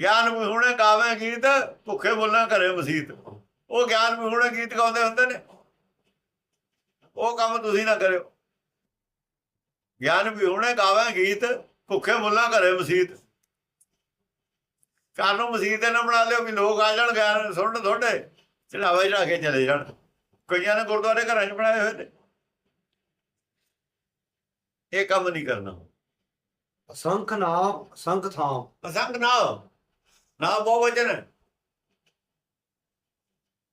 ਗਿਆਨ ਵਿਹੂਣੇ ਗਾਵੇਂ ਗੀਤ ਭੁੱਖੇ ਬੋਲਾਂ ਘਰੇ ਮਸੀਤ। ਉਹ ਗਿਆਨ ਵਿਹੂਣੇ ਗੀਤ ਗਾਉਂਦੇ ਹੁੰਦੇ ਨੇ। ਉਹ ਕੰਮ ਤੁਸੀਂ ਨਾ ਕਰਿਓ। ਗਿਆਨ ਵਿਹੂਣੇ ਗਾਵੇਂ ਗੀਤ ਭੁੱਖੇ ਬੋਲਾਂ ਘਰੇ ਮਸੀਤ। ਘਰ ਨੂੰ ਮਸੀਤ ਨਾ ਬਣਾ ਲਿਓ ਵੀ ਲੋਕ ਆ ਜਾਣ ਗਿਆਨ ਸੁਣਨ ਤੁਹਾਡੇ ਚੜਾਵਾ ਚੜਾ ਕੇ ਚਲੇ ਜਾਣ। ਕਈਆਂ ਨੇ ਗੁਰਦੁਆਰੇ ਘਰਾਂ 'ਚ ਬਣਾਏ ਹੋਏ ਨੇ। ਇਹ ਕੰਮ ਨਹੀਂ ਕਰਨਾ। ਸੰਖ ਨਾਮ ਸੰਖ ਥਾਮ ਅਸੰਗ ਨਾਮ ਨਾਮ ਬਹੁ ਵਚਨ। ਹੈ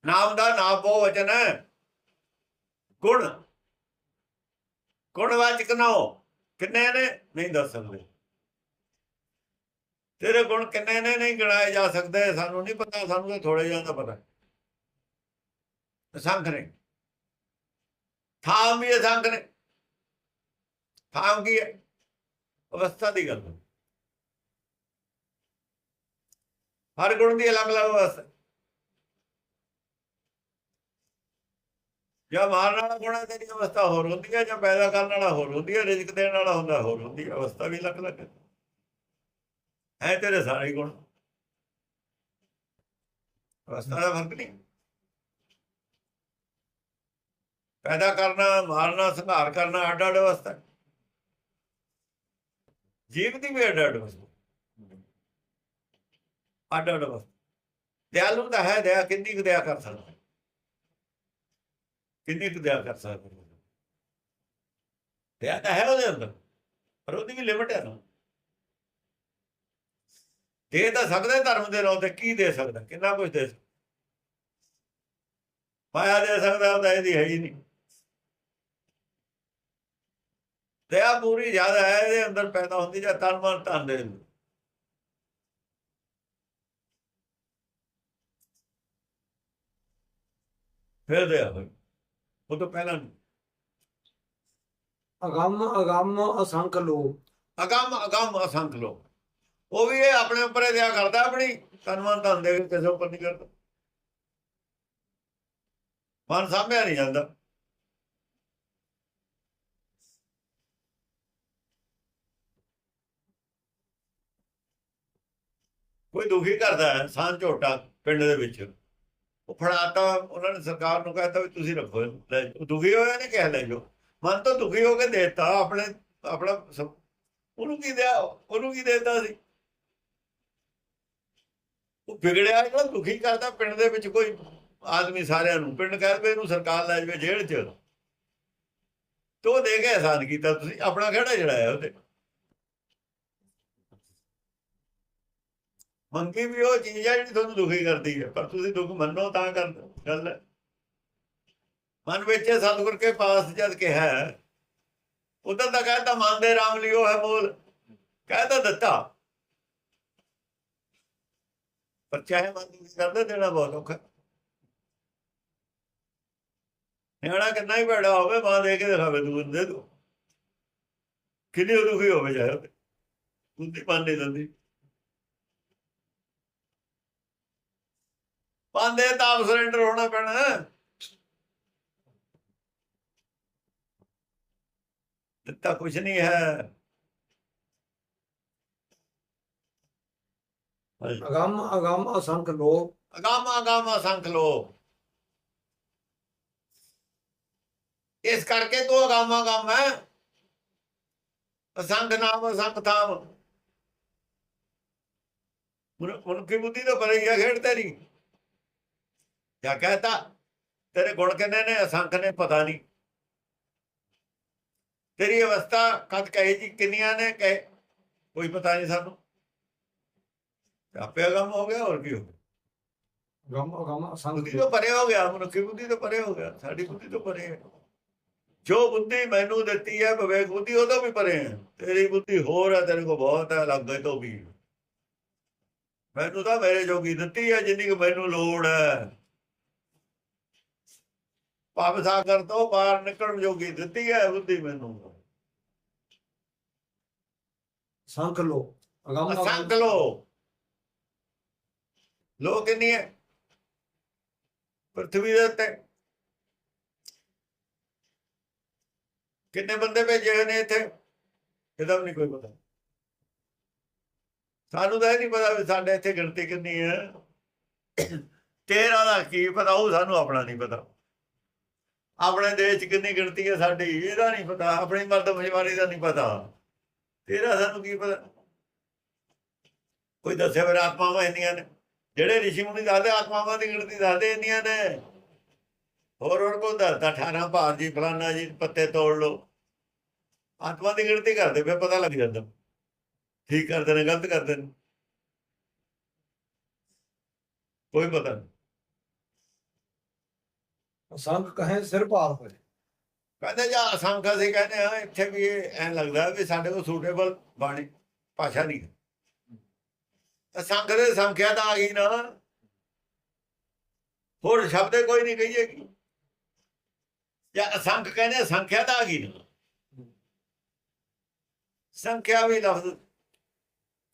ਨਾਮ ਦਾ ਨਾਮ ਬਹੁ ਵਚਨ। ਹੈ ਗੁਣ ਗੁਣਵਾਚਕ ਨਾ ਹੋ। ਕਿੰਨੇ ਨੇ? ਨਹੀਂ ਦੱਸ ਸਕਦੇ। ਤੇਰੇ ਗੁਣ ਕਿੰਨੇ ਨੇ? ਨਹੀਂ ਗਿਣਾਏ ਜਾ ਸਕਦੇ। ਸਾਨੂੰ ਨਹੀਂ ਪਤਾ। ਸਾਨੂੰ ਤਾਂ ਥੋੜੇ ਜਿਹਾ ਦਾ ਪਤਾ। ਅਸੰਖ ਨੇ। ਥਾਮ ਵੀ ਅਸੰਖ ਨੇ। ਥਾਮ ਕੀ ਹੈ? ਅਵਸਥਾ ਦੀ ਗੱਲ। ਹੈ ਹਰ ਗੁਣ ਦੀ ਅਲੱਗ-ਅਲੱਗ ਅਵਸਥਾ ਜਾਂ ਮਾਰਨ ਵਾਲਾ ਗੁਣ ਹੈ ਤੇਰੀ ਅਵਸਥਾ ਹੋਰ ਹੁੰਦੀ ਹੈ, ਜਾਂ ਪੈਦਾ ਕਰਨ ਵਾਲਾ ਹੋਰ ਹੁੰਦੀ ਹੈ, ਰਿਜ਼ਕ ਦੇਣ ਵਾਲਾ ਹੁੰਦਾ, ਹੋਰ ਹੁੰਦੀ ਹੈ, ਅਵਸਥਾ ਵੀ ਅਲੱਗ-ਅਲੱਗ ਹੈ। ਤੇਰੇ ਸਾਰੇ ਗੁਣ। ਅਵਸਥਾ ਦਾ ਫ਼ਰਕ ਨਹੀਂ। ਪੈਦਾ ਕਰਨਾ, ਮਾਰਨਾ, ਸੰਘਾਰ ਕਰਨਾ ਅੱਡ ਅੱਡ ਅਵਸਥਾ ਜੀਵ ਦੀ ਵੀ ਅੱਡ ਅੱਡ ਅਵਸਥਾ ਅੱਡ ਅੱਡ ਅਵਸਥਾ ਦਿਆਲੂ ਤਾਂ ਹੈ ਦਇਆ ਕਿੰਨੀ ਕੁ ਦਇਆ ਕਰ ਸਕਦਾ ਕਿੰਨੀ ਕੁ ਦਇਆ ਕਰ ਸਕਦਾ ਦਇਆ ਤਾਂ ਹੈ ਉਹਦੇ ਅੰਦਰ, ਪਰ ਉਹਦੀ ਵੀ ਲਿਮਟ ਹੈ ਨਾ। ਦੇ ਤਾਂ ਸਕਦੇ ਧਰਮ ਦੇ ਨਾਂ ਤੇ, ਕੀ ਦੇ ਸਕਦਾ ਕਿੰਨਾ ਕੁਝ ਦੇ ਸਕਦਾ ਮਾਇਆ ਦੇ ਸਕਦਾ ਹੁੰਦਾ ਇਹਦੀ ਹੈ ਹੀ ਨਹੀਂ। ਦਇਆ ਪੂਰੀ ਜ਼ਿਆਦਾ ਹੈ, ਇਹਦੇ ਅੰਦਰ ਪੈਦਾ ਹੁੰਦੀ ਜਾਂ ਤਨ ਮਨ ਧਨ ਦੇ ਅੰਦਰ। ਫਿਰ ਦਇਆ ਹੋਈ ਉਹ ਤੋਂ ਪਹਿਲਾਂ। ਅਗੰਮ ਅਗੰਮ ਅਸੰਖ ਲੋਭ। ਅਗੰਮ ਅਗੰਮ ਅਸੰਖ ਲੋਕ ਉਹ ਵੀ ਇਹ ਆਪਣੇ ਉੱਪਰ ਹੀ ਦਇਆ ਕਰਦਾ ਆਪਣੀ। ਤਨ ਮਨ ਧਨ ਦੇ ਕਿਸੇ ਉੱਪਰ ਨਹੀਂ ਕਰਦਾ। ਮਨ ਸਾਹਮਣੇ ਨਹੀਂ ਜਾਂਦਾ। ਕੋਈ ਦੁਖੀ ਕਰਦਾ ਹੈ ਸਾਂ ਝੋਟਾ ਪਿੰਡ ਦੇ ਵਿੱਚ। ਉਹ ਫੜਾਤਾ ਉਹਨਾਂ ਨੇ ਸਰਕਾਰ ਨੂੰ ਕਹਿਤਾ ਵੀ ਤੁਸੀਂ ਰੱਖੋ ਲੈ ਦੁਖੀ ਹੋਇਆ ਨੇ ਕਹਿ, ਲੈ ਜੋ ਮਨ ਤੋਂ ਦੁਖੀ ਹੋ ਕੇ ਦੇਤਾ ਆਪਣੇ, ਆਪਣਾ ਉਹਨੂੰ ਕੀ ਦਿਆ? ਉਹਨੂੰ ਕੀ ਦੇਤਾ ਸੀ? ਉਹ ਵਿਗੜਿਆ ਜਿਹੜਾ ਦੁਖੀ ਕਰਦਾ। ਪਿੰਡ ਦੇ ਵਿੱਚ ਕੋਈ ਆਦਮੀ ਸਾਰਿਆਂ ਨੂੰ, ਪਿੰਡ ਕਹਿ ਦਵੇ ਇਹਨੂੰ ਸਰਕਾਰ ਲੈ ਜਾਵੇ ਜੇਲ੍ਹ 'ਚ। ਤੋ ਦੇ ਕੇ ਆਸਾਨ ਕੀਤਾ ਤੁਸੀਂ। ਆਪਣਾ ਖੜਾ ਜਿਹੜਾ ਹੈ ਉਹਦੇ। ਮੰਗੀ ਵੀ ਉਹ ਚੀਜ਼ ਹੈ ਜਿਹੜੀ ਤੁਹਾਨੂੰ ਦੁਖੀ ਕਰਦੀ ਹੈ ਪਰ ਤੁਸੀਂ ਦੁੱਖ ਮੰਨੋ ਤਾਂ ਕਰ ਗੱਲ ਹੈ। ਮਨ ਵਿੱਚ ਸਤਿਗੁਰ ਕੇ ਪਾਸ ਜਦ ਕਿਹਾ ਹੈ ਉਦੋਂ ਤਾਂ ਕਹਿੰਦਾ ਮਨ ਦੇ ਰਾਮ ਲਿਓ ਹੈ ਮੋਲ। ਕਹਿੰਦਾ ਦਿੱਤਾ। ਪਰ ਚਾਹੇ ਮਨ ਦੁਖੀ ਕਰਦਾ, ਦੇਣਾ ਬਹੁਤ ਔਖਾ। ਨਿਆਣਾ ਕਿੰਨਾ ਹੀ ਬੜਾ ਹੋਵੇ, ਮਾਂ ਦੇ ਕੇ ਦਿਖਾਵੇ ਤੂੰ ਦੇ ਦੋ ਕਿੰਨੀ ਦੁਖੀ ਹੋਵੇ ਜਾਏ ਉਹਦੇ। ਬੁੱਧੀ ਮੰਨ ਨਹੀਂ ਦਿੰਦੀ। ਪਾਉਂਦੇ ਤਾਂ ਸਰੈਂਡਰ ਹੋਣਾ ਪੈਣਾ। ਦਿੱਤਾ ਕੁਝ ਨਹੀਂ ਹੈ। ਅਗੰਮ ਅਗੰਮ ਅਸੰਖ ਲੋਭ। ਅਗਾਮ ਅਗਾਮ ਅਸੰਖ ਲੋ ਇਸ ਕਰਕੇ ਤੂੰ ਅਗਾਮ ਅਗਾਮ ਹੈ। ਅਸੰਖ ਨਾਮ ਅਸੰਖ ਥਾਮ। ਕੀ ਬੁੱਧੀ ਤੋਂ ਪਰੇ ਗਿਆ ਖੇਡ ਤੇਰੀ ਕਿਆ ਕਹਤਾ ਤੇਰੇ ਗੁਣ ਕਿੰਨੇ ਨੇ ਅਸੰਖ ਨੇ ਪਤਾ ਨਹੀਂ। ਤੇਰੀ ਅਵਸਥਾ ਕਦ ਕਹੇ ਜੀ ਕਿੰਨੀਆਂ ਨੇ ਕਹੇ ਕੋਈ ਪਤਾ ਨਹੀਂ ਸਾਨੂੰ। ਆਪੇ ਅਗਮ ਹੋ ਗਿਆ ਹੋਰ ਕੀ ਹੋ ਗਿਆ? ਅਗੰਮ ਅਗੰਮ ਅਸੰਖ ਤੋਂ ਪਰੇ ਹੋ ਗਿਆ ਮਨੁੱਖੀ ਬੁੱਧੀ ਤੋਂ ਪਰੇ ਹੋ ਗਿਆ ਸਾਡੀ ਬੁੱਧੀ ਤੋਂ ਪਰੇ ਹੈ। ਜੋ ਬੁੱਧੀ ਮੈਨੂੰ ਦਿੱਤੀ ਹੈ ਵਿਵੇਕ ਬੁੱਧੀ ਉਹ ਤੋਂ ਵੀ ਪਰੇ ਹੈ। ਤੇਰੀ ਬੁੱਧੀ ਹੋਰ ਹੈ ਤੇਰੇ ਕੋਲ ਬਹੁਤ ਹੈ ਲੱਗੇ ਤੋਂ ਵੀ। ਮੈਨੂੰ ਤਾਂ ਮੇਰੇ ਜੋਗੀ ਦਿੱਤੀ ਹੈ ਜਿੰਨੀ ਕੁ ਮੈਨੂੰ ਲੋੜ ਹੈ। ਪਾਪ ਸਾਗਰ ਤੋਂ ਬਾਹਰ ਨਿਕਲਣ ਜੋਗੀ ਦਿੱਤੀ ਹੈ ਬੁੱਧੀ ਮੈਨੂੰ। ਸੰਖ ਲੋਭ ਅਗੰਮ ਸੰਕ ਲੋ। ਲੋ ਕਿੰਨੀ ਹੈ? ਪ੍ਰਥਵੀ ਦੇ ਉੱਤੇ। ਕਿੰਨੇ ਬੰਦੇ ਭੇਜੇ ਹੋਏ ਨੇ ਇੱਥੇ? ਇਹਦਾ ਵੀ ਨਹੀਂ ਕੋਈ ਪਤਾ। ਸਾਨੂੰ ਤਾਂ ਇਹ ਨਹੀਂ ਪਤਾ ਵੀ ਸਾਡੇ ਇੱਥੇ ਗਿਣਤੀ ਕਿੰਨੀ ਹੈ। ਤੇਰਾ ਦਾ ਕੀ ਪਤਾ ਉਹ ਸਾਨੂੰ ਆਪਣਾ ਨਹੀਂ ਪਤਾ। ਆਪਣੇ ਦੇਸ਼ 'ਚ ਕਿੰਨੀ ਗਿਣਤੀ ਹੈ ਸਾਡੀ, ਇਹਦਾ ਨਹੀਂ ਪਤਾ, ਆਪਣੀ ਮਰਦ ਮਰਦਮਸ਼ਵਾਰੀ ਦਾ ਨਹੀਂ ਪਤਾ। ਤੇਰਾ ਸਾਨੂੰ ਕੀ ਪਤਾ? ਕੋਈ ਦੱਸੇ ਫਿਰ ਆਤਮਾਵਾਂ ਇੰਨੀਆਂ ਨੇ? ਜਿਹੜੇ ਰਿਸ਼ੀ ਮੁਨੀ ਦੱਸਦੇ, ਆਤਮਾਵਾਂ ਦੀ ਗਿਣਤੀ ਦੱਸਦੇ ਇੰਨੀਆਂ ਨੇ। ਹੋਰ ਹੋਰ ਕੋ ਦੱਸਦਾ? 18 ਭਾਰ ਜੀ, ਫਲਾਨਾ ਜੀ, ਪੱਤੇ ਤੋੜ ਲਓ। ਆਤਮਾ ਦੀ ਗਿਣਤੀ ਕਰਦੇ ਫਿਰ ਪਤਾ ਲੱਗ ਜਾਂਦਾ। ਠੀਕ ਕਰਦੇ ਨੇ, ਗਲਤ ਕਰਦੇ ਨੇ। ਕੋਈ ਪਤਾ ਨਹੀਂ। ਅਸੰਖ ਕਹੇ ਸਿਰ ਭਾਰ ਹੋਏ। ਕਹਿੰਦੇ ਜਾਂ ਅਸੰਖ ਅਸੀਂ ਕਹਿੰਦੇ ਹਾਂ, ਇੱਥੇ ਵੀ ਐਂ ਲੱਗਦਾ ਵੀ ਸਾਡੇ ਕੋਲ ਸੂਟੇਬਲ ਬਾਣੀ, ਭਾਸ਼ਾ ਨਹੀਂ ਅਸੰਖ ਦੇ ਸੰਖਿਆ ਤਾਂ ਆ ਗਈ ਨਾ। ਹੋਰ ਸ਼ਬਦ ਕੋਈ ਨਹੀਂ ਕਹੀਏਗੀ ਜਾਂ ਅਸੰਖ ਕਹਿੰਦੇ ਸੰਖਿਆ ਤਾਂ ਆ ਗਈ ਨਾ। ਸੰਖਿਆ ਵੀ ਲਫ਼ਜ਼,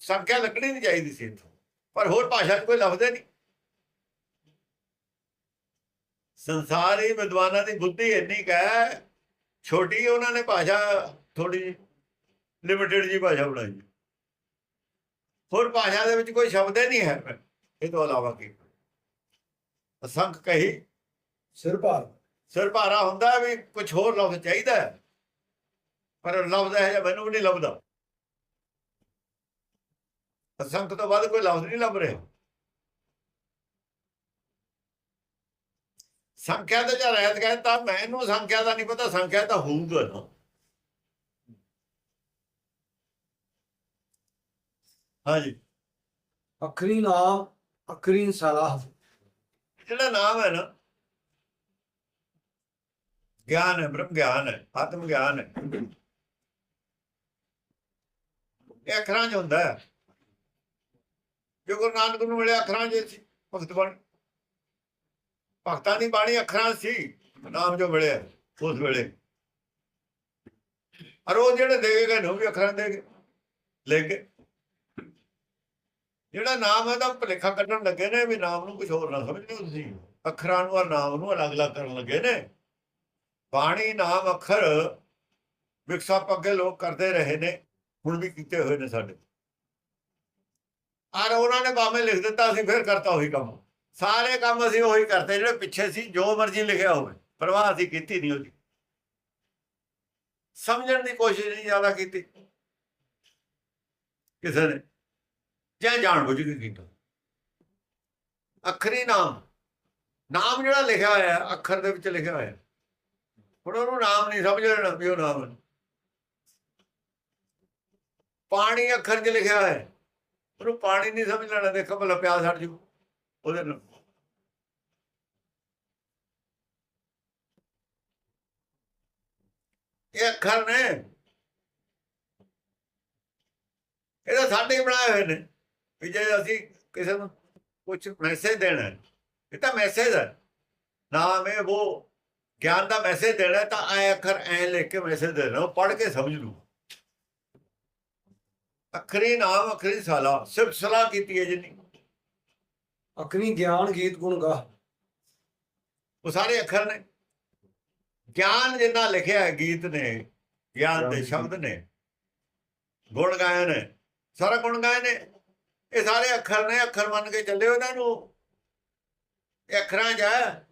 ਸੰਖਿਆ ਲੱਗਣੀ ਨਹੀਂ ਚਾਹੀਦੀ ਸੀ ਇੱਥੋਂ। ਪਰ ਹੋਰ ਭਾਸ਼ਾ 'ਚ ਕੋਈ ਲਫ਼ਜ਼ ਹੀ ਨਹੀਂ। ਸੰਸਾਰੀ ਵਿਦਵਾਨਾਂ ਦੀ ਬੁੱਧੀ ਇੰਨੀ ਕੁ ਛੋਟੀ ਉਹਨਾਂ ਨੇ ਭਾਸ਼ਾ ਥੋੜੀ ਲਿਮਿਟਿਡ ਜੀ ਭਾਸ਼ਾ ਬਣਾਈ। ਹੋਰ ਭਾਸ਼ਾ ਦੇ ਵਿੱਚ ਕੋਈ ਸ਼ਬਦ ਹੀ ਨਹੀਂ ਹੈ ਇਹ ਤੋਂ ਇਲਾਵਾ ਕੀ ਅਸੰਖ ਕਹੀ ਸਿਰ ਭਾਰ ਸਿਰ ਭਾਰਾ ਹੁੰਦਾ ਵੀ ਕੁਝ ਹੋਰ ਲਫ਼ਜ਼ ਚਾਹੀਦਾ। ਪਰ ਲਫ਼ਜ਼ ਹੈ ਜਾਂ ਮੈਨੂੰ ਨਹੀਂ ਲੱਭਦਾ ਅਸੰਖ ਤੋਂ ਬਾਅਦ ਕੋਈ ਲਫ਼ਜ਼ ਨਹੀਂ ਲੱਭ ਰਿਹਾ ਸੰਖਿਆ ਤੇ ਜਾਂ ਰਹਿਤ ਕਹਿੰਦਾ ਮੈਨੂੰ ਸੰਖਿਆ ਦਾ ਨਹੀਂ ਪਤਾ ਸੰਖਿਆ ਤਾਂ ਹੋਊਗਾ ਨਾ। ਹਾਂਜੀ। ਅਖਰੀ ਨਾਮ ਅਖਰੀ ਸਲਾਹ। ਜਿਹੜਾ ਨਾਮ ਹੈ ਨਾ ਗਿਆਨ ਹੈ ਬ੍ਰਹਮ ਗਿਆਨ ਹੈ ਆਤਮ ਗਿਆਨ ਹੈ। ਇਹ ਅੱਖਰਾਂ 'ਚ ਹੁੰਦਾ ਹੈ। ਜੋ ਗੁਰੂ ਨਾਨਕ ਨੂੰ ਮਿਲਿਆ ਅੱਖਰਾਂ 'ਚ ਸੀ ਭਗਤ ਬਣ ਭਗਤਾਂ ਦੀ ਬਾਣੀ ਅੱਖਰਾਂ ਸੀ, ਨਾਮ ਜੋ ਮਿਲਿਆ, ਉਸ ਵੇਲੇ। ਅਰ ਉਹ ਜਿਹੜੇ ਦੇ ਗਏ ਨੇ, ਉਹ ਵੀ ਅੱਖਰਾਂ ਦੇ ਗਏ। ਲੈ ਕੇ ਜਿਹੜਾ ਨਾਮ ਹੈ, ਤਾਂ ਭੁਲੇਖਾ ਕੱਢਣ ਲੱਗੇ ਨੇ ਵੀ ਨਾਮ ਨੂੰ ਕੁਝ ਹੋਰ ਨਾ ਸਮਝਿਓ ਤੁਸੀਂ। ਅੱਖਰਾਂ ਨੂੰ ਔਰ ਨਾਮ ਨੂੰ ਅਲੱਗ-ਅਲੱਗ ਕਰਨ ਲੱਗੇ ਨੇ। ਬਾਣੀ, ਨਾਮ, ਅੱਖਰ ਵਿਕਸਾ ਅੱਗੇ ਲੋਕ ਕਰਦੇ ਰਹੇ ਨੇ, ਹੁਣ ਵੀ ਕੀਤੇ ਹੋਏ ਨੇ ਸਾਡੇ। ਆਰ ਉਹਨਾਂ ਨੇ ਬਾਵੇਂ ਲਿਖ ਦਿੱਤਾ ਸੀ, ਫਿਰ ਕਰਤਾ ਉਹੀ ਕੰਮ। ਸਾਰੇ ਕੰਮ ਅਸੀਂ ਉਹੀ ਕਰਦੇ ਜਿਹੜੇ ਪਿੱਛੇ ਸੀ ਜੋ ਮਰਜ਼ੀ ਲਿਖਿਆ ਹੋਵੇ ਪਰਵਾਹ ਅਸੀਂ ਕੀਤੀ ਨਹੀਂ ਉਹਦੀ। ਸਮਝਣ ਦੀ ਕੋਸ਼ਿਸ਼ ਨਹੀਂ ਜ਼ਿਆਦਾ ਕੀਤੀ। ਕਿਸੇ ਨੇ ਜਾਂ ਜਾਣ ਬੁੱਝ ਕੇ ਕੀਤਾ। ਅੱਖਰੀ ਨਾਮ ਨਾਮ ਜਿਹੜਾ ਲਿਖਿਆ ਹੋਇਆ ਹੈ, ਅੱਖਰ ਦੇ ਵਿੱਚ ਲਿਖਿਆ ਹੋਇਆ। ਹੁਣ ਉਹਨੂੰ ਨਾਮ ਨਹੀਂ ਸਮਝ ਲੈਣਾ ਵੀ ਉਹ ਨਾਮ ਪਾਣੀ ਅੱਖਰ 'ਚ ਲਿਖਿਆ ਹੋਇਆ। ਉਹਨੂੰ ਪਾਣੀ ਨਹੀਂ ਸਮਝ ਲੈਣਾ ਦੇਖੋ ਭਲਾ ਪਿਆਸ ਹਟ ਜੂ। ਉਹਦੇ ਨਾਲ। ਇਹ ਅੱਖਰ ਨੇ। ਇਹਦਾ ਸਾਡੇ ਬਣਾਏ ਹੋਏ ਨੇ। ਵੀ ਜੇ ਅਸੀਂ ਕਿਸੇ ਨੂੰ ਕੁਝ ਮੈਸੇਜ ਦੇਣਾ ਇਹ ਤਾਂ ਮੈਸੇਜ ਹੈ। ਨਾਮ ਹੈ ਉਹ ਗਿਆਨ ਦਾ ਮੈਸੇਜ ਦੇਣਾ ਤਾਂ ਐ ਅੱਖਰ ਐ ਲਿਖ ਕੇ ਮੈਸੇਜ ਦੇਣਾ, ਉਹ ਪੜ੍ਹ ਕੇ ਸਮਝ ਲੂ ਅੱਖਰੀ ਨਾਮ, ਅੱਖਰੀ ਸਾਲਾ ਸਿਰਫ ਸਲਾਹ ਕੀਤੀ ਹੈ ਜਿੰਨੀ। ਅਖਰੀ ਗਿਆਨ ਗੀਤ ਗੁਣ ਗਾ। ਉਹ ਸਾਰੇ ਅੱਖਰ ਨੇ। ਗਿਆਨ ਜਿੰਨਾ ਲਿਖਿਆ ਹੈ ਗੀਤ ਨੇ ਗਿਆਨ ਦੇ ਸ਼ਬਦ ਨੇ ਗੁਣ ਗਾਏ ਨੇ ਸਾਰਾ ਗੁਣ ਗਾਏ ਨੇ। ਇਹ ਸਾਰੇ ਅੱਖਰ ਨੇ ਅੱਖਰ ਮੰਨ ਕੇ ਚੱਲਿਓ ਇਹਨਾਂ ਨੂੰ। ਇਹ ਅੱਖਰਾਂ 'ਚ ਹੈ।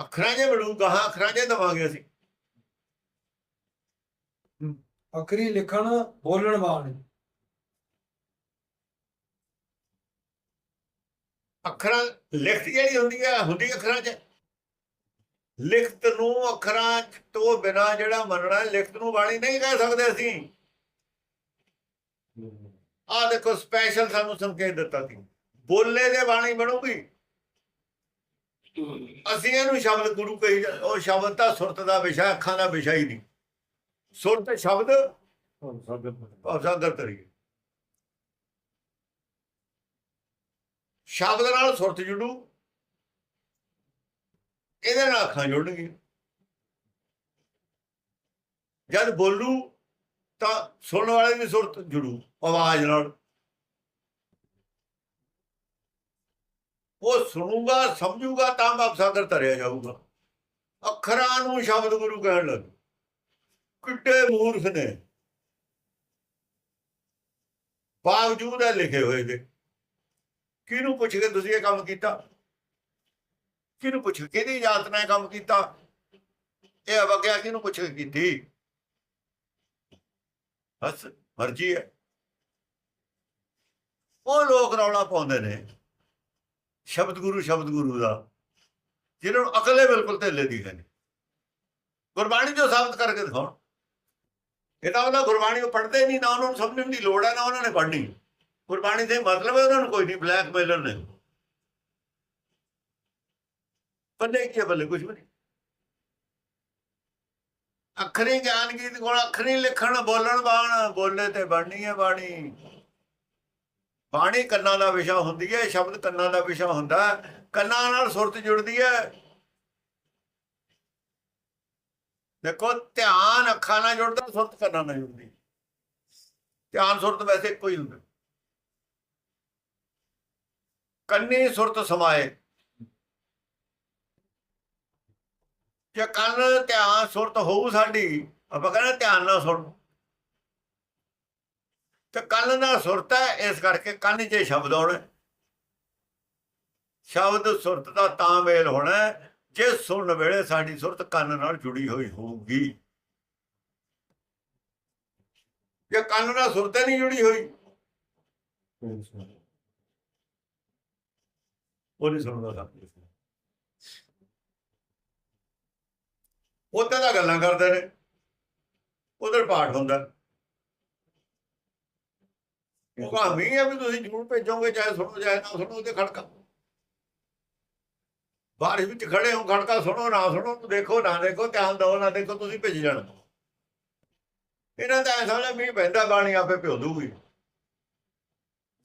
ਅੱਖਰਾਂ 'ਚ ਬੜੂ ਗਾਹਾਂ ਅੱਖਰਾਂ 'ਚ ਦਵਾਂਗੇ ਅਸੀਂ। ਅਖਰੀ ਲਿਖਣ ਬੋਲਣ ਬਾਣੀ ਅੱਖਰਾਂ ਲਿਖਤ ਜਿਹੜੀ ਹੁੰਦੀ ਹੈ ਹੁੰਦੀ ਅੱਖਰਾਂ 'ਚ। ਲਿਖਤ ਨੂੰ ਅੱਖਰਾਂ ਤੋਂ ਬਿਨਾ ਜਿਹੜਾ ਮੰਨਣਾ ਲਿਖਤ ਨੂੰ ਬਾਣੀ ਨਹੀਂ ਕਹਿ ਸਕਦੇ ਅਸੀਂ। ਆਹ ਦੇਖੋ ਸਪੈਸ਼ਲ ਸਾਨੂੰ ਸੰਕੇਤ ਦਿੱਤਾ ਸੀ। ਬੋਲੇ ਦੇ ਬਾਣੀ ਬਣੂਗੀ। ਅਸੀਂ ਇਹਨੂੰ ਸ਼ਬਦ ਗੁਰੂ ਕਹੀ ਉਹ ਸ਼ਬਦ ਤਾਂ ਸੁਰਤ ਦਾ ਵਿਸ਼ਾ ਅੱਖਾਂ ਦਾ ਵਿਸ਼ਾ ਹੀ ਨਹੀਂ। ਸੁਰਤ ਸ਼ਬਦ ਭਾਵਸਾਗਰ ਤਰੀਕੇ। ਸ਼ਬਦ ਨਾਲ ਸੁਰਤ ਜੁੜੂ। ਇਹਦੇ ਨਾਲ ਅੱਖਾਂ ਜੁੜਨਗੀਆਂ। ਜਦ ਬੋਲੂ ਤਾਂ ਸੁਣਨ ਵਾਲੇ ਦੀ ਸੁਰਤ ਜੁੜੂ, ਆਵਾਜ਼ ਨਾਲ। ਉਹ ਸੁਣੂਗਾ, ਸਮਝੂਗਾ, ਤਾਂ ਵਾਪਸ ਸਾਗਰ ਤਰਿਆ ਜਾਊਗਾ। ਅੱਖਰਾਂ ਨੂੰ ਸ਼ਬਦ ਗੁਰੂ ਕਹਿਣ ਲੱਗ ਕਿੱਡੇ ਮੂਰਖ ਨੇ। ਬਾਵਜੂਦ ਹੈ ਲਿਖੇ ਹੋਏ ਦੇ ਕਿਹਨੂੰ ਪੁੱਛ ਕੇ ਤੁਸੀਂ ਇਹ ਕੰਮ ਕੀਤਾ? ਕਿਹਨੂੰ ਪੁੱਛ ਕੇ ਕਿਹਦੀ ਇਜਾਜ਼ਤ ਨਾਲ ਕੰਮ ਕੀਤਾ? ਇਹ ਅਵਗਿਆ ਕਿਹਨੂੰ ਪੁੱਛ ਕੇ ਕੀਤੀ? ਬਸ, ਮਰਜ਼ੀ ਹੈ। ਉਹ ਲੋਕ ਰੌਲਾ ਪਾਉਂਦੇ ਨੇ। ਸ਼ਬਦ ਗੁਰੂ ਸ਼ਬਦ ਗੁਰੂ ਦਾ। ਜਿਹਨਾਂ ਨੂੰ ਅਕਲੇ ਬਿਲਕੁਲ ਢਿੱਲੇ ਦੀ ਹੈ ਗੁਰਬਾਣੀ ਜੋ ਸਾਬਤ ਕਰਕੇ ਦਿਖਾਉਣ। ਇਹ ਤਾਂ ਉਹਨਾਂ ਗੁਰਬਾਣੀ ਉਹ ਪੜ੍ਹਦੇ ਨਹੀਂ, ਨਾ ਉਹਨਾਂ ਨੂੰ ਸਮਝਣ ਦੀ ਲੋੜ ਹੈ, ਨਾ ਉਹਨਾਂ ਨੇ ਪੜ੍ਹਨੀ। ਗੁਰਬਾਣੀ ਦੇ ਮਤਲਬ ਹੈ ਉਹਨਾਂ ਨੂੰ ਕੋਈ ਨਹੀਂ ਬਲੈਕਮੇਲਰ ਨੇ। ਪੱਲੇ ਕੀ ਬੱਲੇ ਕੁਝ ਵੀ ਨਹੀਂ। ਅੱਖਰੀ ਗਿਆਨ ਗੀਤ ਕੋਲ ਅੱਖਰੀ ਲਿਖਣ, ਬੋਲਣ ਬਾਣ, ਬੋਲੇ ਤੇ ਬਣਨੀ ਹੈ ਬਾਣੀ। ਬਾਣੀ ਕੰਨਾਂ ਦਾ ਵਿਸ਼ਾ ਹੁੰਦੀ ਹੈ, ਸ਼ਬਦ ਕੰਨਾਂ ਦਾ ਵਿਸ਼ਾ ਹੁੰਦਾ ਕੰਨਾਂ ਨਾਲ ਸੁਰਤ ਜੁੜਦੀ ਹੈ। ਦੇਖੋ, ਧਿਆਨ ਅੱਖਾਂ ਨਾਲ ਜੁੜਦਾ, ਸੁਰਤ ਕੰਨਾਂ ਨਾਲ ਜੁੜਦੀ। ਧਿਆਨ, ਸੁਰਤ ਵੈਸੇ ਇੱਕੋ ਹੀ ਹੁੰਦਾ। ਕੰਨੀ ਸੁਰਤ ਸਮਾਏ। ਜੇ ਕੰਨ ਧਿਆਨ ਸੁਰਤ ਹੋਊ ਸਾਡੀ, ਆਪਾਂ ਕਹਿੰਦੇ ਧਿਆਨ ਨਾਲ ਸੁਣ। ਤੇ ਕੰਨ ਦਾ ਸੁਰਤ ਹੈ, ਇਸ ਕਰਕੇ ਕੰਨ 'ਚ ਸ਼ਬਦ ਆਉਣਾ ਸ਼ਬਦ ਸੁਰਤ ਦਾ ਤਾਂ ਮੇਲ ਹੋਣਾ ਜੇ ਸੁਣਨ ਵੇਲੇ ਸਾਡੀ ਸੁਰਤ ਕੰਨ ਨਾਲ ਜੁੜੀ ਹੋਈ ਹੋਊਗੀ। ਜੇ ਕੰਨ ਨਾਲ ਸੁਰਤ ਹੀ ਨਹੀਂ ਜੁੜੀ ਹੋਈ ਉਹ ਨਹੀਂ ਸੁਣਦਾ ਸਭ ਉੱਥੇ ਤਾਂ ਗੱਲਾਂ ਕਰਦੇ ਨੇ। ਉਧਰ ਪਾਠ ਹੁੰਦਾ। ਉਹ ਕਹਾਣੀ ਹੈ ਵੀ ਤੁਸੀਂ ਜ਼ਰੂਰ ਭੇਜੋਗੇ, ਚਾਹੇ ਸੁਣੋ, ਚਾਹੇ ਨਾ ਸੁਣੋ ਤੇ ਖੜਕਾ। ਬਾਰਿਸ਼ ਵਿੱਚ ਖੜੇ ਹੋ, ਖੜਕਾ ਸੁਣੋ, ਨਾ ਸੁਣੋ ਦੇਖੋ, ਨਾ ਦੇਖੋ, ਧਿਆਨ ਦਿਓ, ਨਾ ਦੇਖੋ, ਤੁਸੀਂ ਭੇਜ ਜਾਣਾ। ਇਹਨਾਂ ਦਾ ਐਸਾ ਨਾ ਮੀਂਹ ਪੈਂਦਾ, ਬਾਣੀ ਆਪੇ ਭਿਓ ਦੂਗੀ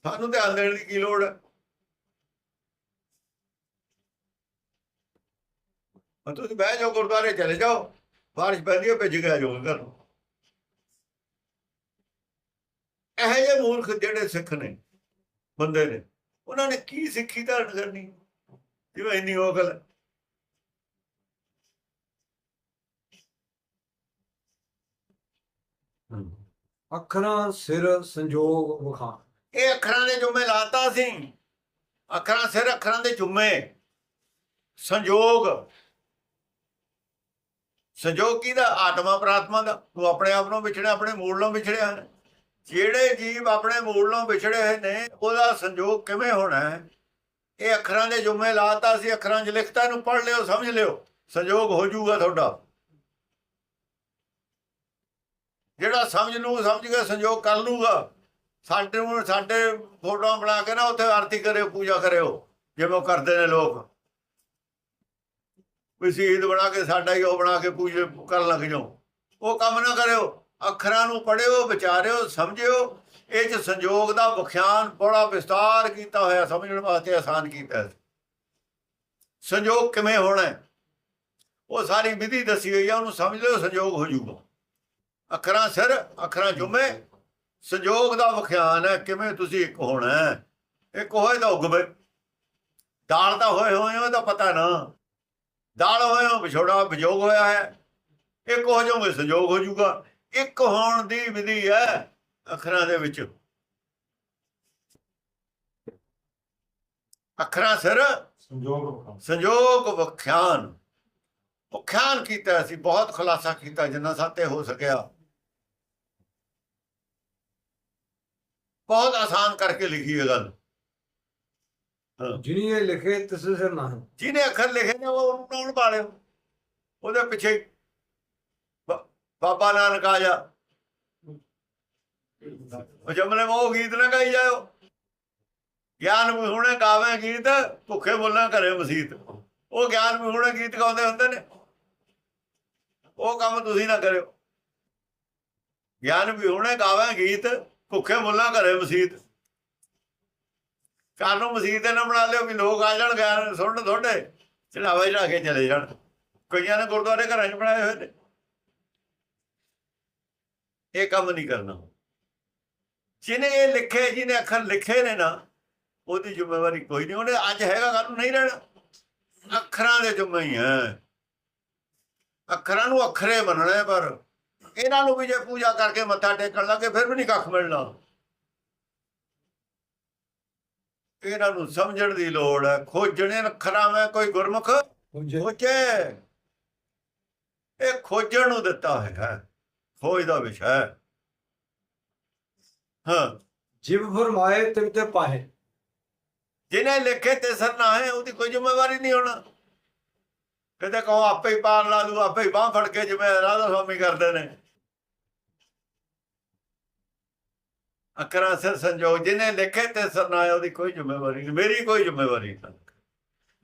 ਸਾਨੂੰ ਧਿਆਨ ਦੇਣ ਦੀ ਕੀ ਲੋੜ ਹੈ? ਹੁਣ ਤੁਸੀਂ ਬਹਿ ਜਾਓ ਗੁਰਦੁਆਰੇ ਚਲੇ ਜਾਓ ਬਾਰਿਸ਼ ਪੈਂਦੀ ਹੈ ਭਿੱਜ ਗਿਆ ਜਾਓ ਘਰ। ਨੂੰ ਇਹ ਜਿਹੇ ਮੂਰਖ ਜਿਹੜੇ ਸਿੱਖ ਨੇ ਬੰਦੇ ਨੇ ਉਹਨਾਂ ਨੇ ਕੀ ਸਿੱਖੀ ਧਾਰਨ ਕਰਨੀ? ਜਿਵੇਂ ਇੰਨੀ ਅਕਲ ਹੈ। ਅੱਖਰਾਂ ਸਿਰ ਸੰਜੋਗ ਵਖਾਣ। ਇਹ ਅੱਖਰਾਂ ਦੇ ਜੁਮੇ ਲਾਤਾ ਸੀ। ਅੱਖਰਾਂ ਸਿਰ ਅੱਖਰਾਂ ਦੇ ਜੁਮੇ। ਸੰਜੋਗ। ਸੰਜੋਗ ਕਿਹਦਾ? ਦਾ ਆਤਮਾ ਪ੍ਰਾਤਮਾ ਦਾ। ਤੂੰ ਆਪਣੇ ਆਪ ਨੂੰ ਵਿਛੜਿਆ, ਆਪਣੇ ਮੂਲ ਨੂੰ ਵਿਛੜਿਆ ਜਿਹੜੇ ਜੀਵ ਆਪਣੇ ਮੂਲ ਨੂੰ ਵਿਛੜੇ ਹੋਏ ਨੇ, ਉਹਦਾ ਸੰਜੋਗ ਕਿਵੇਂ ਹੋਣਾ ਹੈ? ਇਹ ਅੱਖਰਾਂ ਦੇ ਜੁਮੇ ਲਾਤਾ ਸੀ, ਅੱਖਰਾਂ 'ਚ ਲਿਖਤਾ ਇਹਨੂੰ ਪੜ੍ਹ ਲਿਓ, ਸਮਝ ਲਿਓ। ਸੰਜੋਗ ਹੋ ਜਾਊਗਾ ਤੁਹਾਡਾ। ਜਿਹੜਾ ਸਮਝ ਲੂ ਸਮਝ ਕੇ ਸੰਜੋਗ ਕਰ ਲੂਗਾ ਸਾਡੇ ਨੂੰ ਸਾਡੇ ਫੋਟੋਆਂ ਬਣਾ ਕੇ ਨਾ ਉੱਥੇ ਆਰਤੀ ਕਰਿਓ, ਪੂਜਾ ਕਰਿਓ, ਜਿਵੇਂ ਕਰਦੇ ਨੇ ਲੋਕ। ਵੀ ਸ਼ਹੀਦ ਬਣਾ ਕੇ ਸਾਡਾ ਹੀ ਉਹ ਬਣਾ ਕੇ ਪੂਜਾ ਕਰਨ ਲੱਗ ਜਾਓ। ਉਹ ਕੰਮ ਨਾ ਕਰਿਓ, ਅੱਖਰਾਂ ਨੂੰ ਪੜਿਓ, ਵਿਚਾਰਿਓ, ਸਮਝਿਓ, ਇਹ ਚ ਸੰਜੋਗ ਦਾ ਵਿਖਿਆਨ ਬੜਾ ਵਿਸਤਾਰ ਕੀਤਾ ਹੋਇਆ, ਸਮਝਣ ਵਾਸਤੇ ਆਸਾਨ ਕੀਤਾ ਹੈ। ਸੰਜੋਗ ਕਿਵੇਂ ਹੋਣਾ ਉਹ ਸਾਰੀ ਵਿਧੀ ਦੱਸੀ ਹੋਈ ਆ, ਉਹਨੂੰ ਸਮਝ ਲਿਓ, ਸੰਜੋਗ ਹੋ ਜਾਊਗਾ ਅੱਖਰਾਂ ਸਿਰ, ਅੱਖਰਾਂ ਜੁਮੇ, ਸੰਜੋਗ ਦਾ ਵਿਖਿਆਨ ਹੈ, ਕਿਵੇਂ ਤੁਸੀਂ ਇੱਕ ਹੋਣਾ ਇੱਕ ਹੋਏ ਤਾਂ ਉਗਵੇ ਦਾਲ ਤਾਂ ਹੋਏ ਹੋਏ ਹੋ ਤਾਂ ਪਤਾ ਨਾ। ਦਾਲ ਹੋਏ ਹੋ ਵਿਛੋੜਾ ਵਿਜੋਗ ਹੋਇਆ ਹੈ। ਇੱਕ ਹੋ ਜਾਓਗੇ ਸੰਜੋਗ ਹੋ ਜਾਊਗਾ। ਇੱਕ ਹੋਣ ਦੀ ਵਿਧੀ ਹੈ ਅੱਖਰਾਂ ਦੇ ਵਿੱਚ। ਅੱਖਰਾਂ ਸਿਰ। ਸੰਜੋਗ ਸੰਜੋਗ ਵਿਖਿਆਨ। ਵਿਖਿਆਨ ਕੀਤਾ ਸੀ ਬਹੁਤ ਖੁਲਾਸਾ ਕੀਤਾ ਜਿੰਨਾ ਸਾਤੇ ਹੋ ਸਕਿਆ। ਬਹੁਤ ਆਸਾਨ ਕਰਕੇ ਲਿਖੀ ਇਹ ਗੱਲ। ਜਿਨੀ ਇਹ ਲਿਖੇ ਤਿਸ ਸਿਰ ਨਾ ਜਿਹਨੇ ਅੱਖਰ ਲਿਖੇ ਨੇ ਉਹ ਉਹਨੂੰ ਬਣਾਉਣ ਵਾਲਿਓ ਉਹਦੇ ਪਿੱਛੇ ਬ- ਬਾਬਾ ਨਾਨਕ ਆ ਜਾ। ਉਹ ਜਮਲੇ ਉਹ ਗੀਤ ਨਾ ਗਾਈ ਜਾਓ ਗਿਆਨ ਵਿਹੂਣੇ ਗਾਵੇਂ ਗੀਤ ਭੁੱਖੇ ਬੋਲਾਂ ਘਰੇ ਮਸੀਤ। ਉਹ ਗਿਆਨ ਵਿਹੂਣੇ ਗੀਤ ਗਾਉਂਦੇ ਹੁੰਦੇ ਨੇ। ਉਹ ਕੰਮ ਤੁਸੀਂ ਨਾ ਕਰਿਓ। ਗਿਆਨ ਵਿਹੂਣੇ ਗਾਵੇਂ ਗੀਤ ਭੁੱਖੇ ਬੋਲਾਂ ਘਰੇ ਮਸੀਤ। ਘਰ ਨੂੰ ਮਸੀਤ ਨਾ ਬਣਾ ਲਿਓ ਵੀ ਲੋਕ ਆ ਜਾਣ, ਗੈਰ ਸੁਣਨ ਤੁਹਾਡੇ ਚੜਾਵਾ ਚੜਾ ਕੇ ਚਲੇ ਜਾਣ। ਕਈਆਂ ਨੇ ਗੁਰਦੁਆਰੇ ਘਰਾਂ 'ਚ ਬਣਾਏ ਹੋਏ ਨੇ। ਇਹ ਕੰਮ ਨਹੀਂ ਕਰਨਾ। ਜਿਹਨੇ ਇਹ ਲਿਖੇ, ਜਿਹਨੇ ਅੱਖਰ ਲਿਖੇ ਨੇ ਨਾ, ਉਹਦੀ ਜ਼ਿੰਮੇਵਾਰੀ ਕੋਈ ਨਹੀਂ। ਉਹਨੇ ਅੱਜ ਹੈਗਾ ਕੱਲ ਨੂੰ ਨਹੀਂ ਰਹਿਣਾ। ਅੱਖਰਾਂ ਦੇ ਜੁਮੇ ਹੀ ਹੈ। ਅੱਖਰਾਂ ਨੂੰ ਅੱਖਰੇ ਮੰਨਣਾ ਪਰ ਇਹਨਾਂ ਨੂੰ ਵੀ ਜੇ ਪੂਜਾ ਕਰਕੇ ਮੱਥਾ ਟੇਕਣ ਲੱਗੇ, ਫਿਰ ਵੀ ਨਹੀਂ ਕੱਖ ਮਿਲਣਾ। ਇਹਨਾਂ ਨੂੰ ਸਮਝਣ ਦੀ ਲੋੜ ਹੈ। ਖੋਜਣੇ ਅੱਖਰਾਂ ਮੈਂ ਕੋਈ ਗੁਰਮੁਖ ਖੋਜੇ। ਇਹ ਖੋਜਣ ਨੂੰ ਦਿੱਤਾ ਹੈ। ਖੋਜ ਦਾ ਵਿਸ਼ਾ ਹੈ। ਹਾਂ। ਜਿਵ ਫਰਮਾਏ ਤਿਵ ਤੇ ਪਾਹੇ। ਜਿਹਨੇ ਲਿਖੇ ਤੇ ਸਰਨਾ ਹੈ ਉਹਦੀ ਕੋਈ ਜ਼ਿੰਮੇਵਾਰੀ ਨਹੀਂ ਹੋਣਾ। ਕਹਿੰਦੇ ਕਹੋ ਆਪੇ ਹੀ ਲਾ ਦੂ ਆਪੇ ਹੀ ਬਾਹ ਫੜ ਕੇ ਜਿਵੇਂ ਰਾਧਾ ਸਵਾਮੀ ਕਰਦੇ ਨੇ। ਅਕਰਾ ਸਿਰ ਸੰਜੋਗ ਜਿਹਨੇ ਲਿਖੇ ਤੇ ਹੈ ਉਹਦੀ ਕੋਈ ਜ਼ਿੰਮੇਵਾਰੀ ਨਹੀਂ ਮੇਰੀ ਕੋਈ ਜ਼ਿੰਮੇਵਾਰੀ ਨਹੀਂ।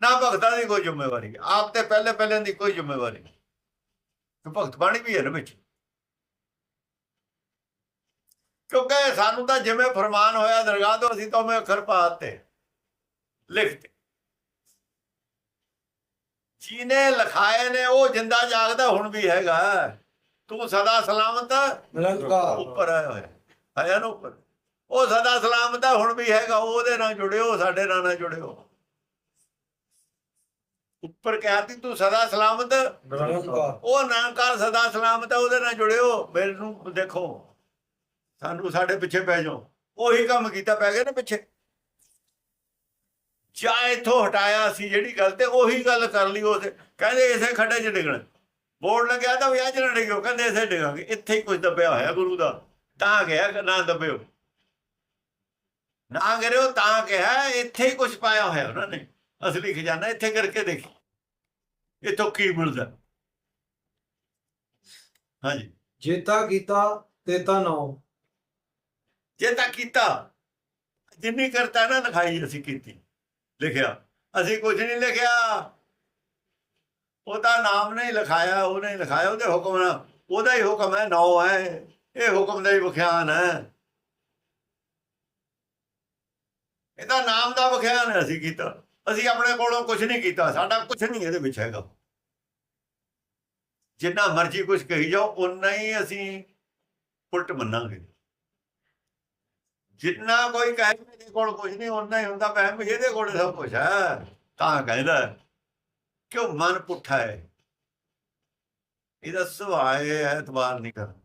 ਨਾ ਭਗਤਾਂ ਦੀ ਕੋਈ ਜ਼ਿੰਮੇਵਾਰੀ ਆਪ ਤੇ ਪਹਿਲੇ ਪਹਿਲੇ ਦੀ ਕੋਈ ਜ਼ਿੰਮੇਵਾਰੀ ਨਹੀਂ। ਤੇ ਭਗਤ ਬਾਣੀ ਵੀ ਹੈ ਨਾ ਵਿੱਚ। ਕਿਉਂਕਿ ਸਾਨੂੰ ਤਾਂ ਜਿਵੇਂ ਫਰਮਾਨ ਹੋਇਆ ਦਰਗਾਹ ਤੋਂ ਅਸੀਂ ਤਾਂ ਉਵੇਂ ਅੱਖਰ ਪਾਤੇ ਲਿਖਤੇ ਜਿਹਨੇ ਲਿਖਾਏ ਨੇ ਉਹ ਜਿੰਦਾ ਜਾਗਦਾ ਹੁਣ ਵੀ ਹੈਗਾ। ਤੂੰ ਸਦਾ ਸਲਾਮਤ ਉੱਪਰ ਆਇਆ ਹੋਇਆ ਆਇਆ ਨਾ ਉੱਪਰ। ਉਹ ਸਦਾ ਸਲਾਮਤ ਹੈ, ਹੁਣ ਵੀ ਹੈਗਾ ਉਹਦੇ ਨਾਲ ਜੁੜਿਓ ਸਾਡੇ ਨਾਲ ਨਾ ਜੁੜਿਓ। ਉੱਪਰ ਕਿਹਾ ਤੀ ਤੂੰ ਸਦਾ ਸਲਾਮਤ। ਉਹ ਨਾਮਕਾਰ ਸਦਾ ਸਲਾਮਤ ਹੈ, ਉਹਦੇ ਨਾਲ ਜੁੜਿਓ। ਮੇਰੇ ਨੂੰ ਦੇਖੋ, ਸਾਨੂੰ ਸਾਡੇ ਪਿੱਛੇ ਪੈ ਜਾਓ। ਉਹੀ ਕੰਮ ਕੀਤਾ, ਪੈ ਗਏ ਨਾ ਪਿੱਛੇ। ਚਾਹੇ ਇਥੋਂ ਹਟਾਇਆ ਸੀ ਜਿਹੜੀ ਗੱਲ ਤੇ ਉਹੀ ਗੱਲ ਕਰ ਲਈ ਉਹਦੇ। ਕਹਿੰਦੇ ਇਸੇ ਖੱਡੇ 'ਚ ਡਿੱਗਣਾ। ਬੋਰਡ ਲੱਗਿਆ ਤਾਂ ਵਿਆਹ ਚ ਨਾ ਡਿੱਗਿਓ, ਕਹਿੰਦੇ ਇਸੇ ਡਿੱਗਾਂਗੇ। ਇੱਥੇ ਹੀ ਕੁਝ ਦੱਬਿਆ ਹੋਇਆ ਗੁਰੂ ਦਾ। ਤਾਂ ਗਿਆ ਨਾ ਦੱਬਿਓ। ਨਾ ਕਰਿਓ ਤਾਂ ਕਿਹਾ ਇੱਥੇ ਹੀ ਕੁਝ ਪਾਇਆ ਹੋਇਆ ਉਹਨਾਂ ਨੇ। ਅਸਲੀ ਖਜ਼ਾਨਾ ਇੱਥੇ ਕਰਕੇ ਦੇਖੀ। ਇੱਥੋਂ ਕੀ ਮਿਲਦਾ? ਹਾਂਜੀ। ਜੇਤਾ ਕੀਤਾ ਤੇਤਾ ਨਾਉ ਜੇ ਤਾਂ ਕੀਤਾ ਜਿੰਨੀ ਕਰਤਾ ਨਾ ਲਿਖਾਈ ਅਸੀਂ ਕੀਤੀ। ਲਿਖਿਆ। ਅਸੀਂ ਕੁਝ ਨਹੀਂ ਲਿਖਿਆ। ਉਹਦਾ ਨਾਮ ਨਹੀਂ ਲਿਖਾਇਆ ਉਹਨੇ ਲਿਖਾਇਆ ਉਹਦੇ ਹੁਕਮ ਨਾਲ। ਉਹਦਾ ਹੀ ਹੁਕਮ ਹੈ ਨੌ ਹੈ। ਇਹ ਹੁਕਮ ਦਾ ਹੀ ਵਿਖਿਆਨ ਹੈ। ਇਹਦਾ ਨਾਮ ਦਾ ਵਿਖਿਆਨ ਅਸੀਂ ਕੀਤਾ। ਅਸੀਂ ਆਪਣੇ ਕੋਲੋਂ ਕੁਝ ਨਹੀਂ ਕੀਤਾ। ਸਾਡਾ ਕੁਝ ਨਹੀਂ ਇਹਦੇ ਵਿੱਚ ਹੈਗਾ। ਜਿੰਨਾ ਮਰਜ਼ੀ ਕੁਝ ਕਹੀ ਜਾਓ ਉਨਾ ਹੀ ਅਸੀਂ ਉਲਟ ਮੰਨਾਂਗੇ। ਜਿੰਨਾ ਕੋਈ ਕਹੇ ਮੇਰੇ ਕੋਲ ਕੁਝ ਨਹੀਂ ਹੁੰਦਾ ਹੀ ਹੁੰਦਾ। ਵਹਿਮ ਇਹਦੇ ਕੋਲ ਸਭ ਕੁਝ ਹੈ। ਤਾਂ ਕਹਿੰਦਾ ਕਿਉਂ ਮਨ ਪੁੱਠਾ ਹੈ। ਇਹਦਾ ਸੁਭਾਅ ਹੈ ਐਤਬਾਰ ਨਹੀਂ ਕਰਨਾ।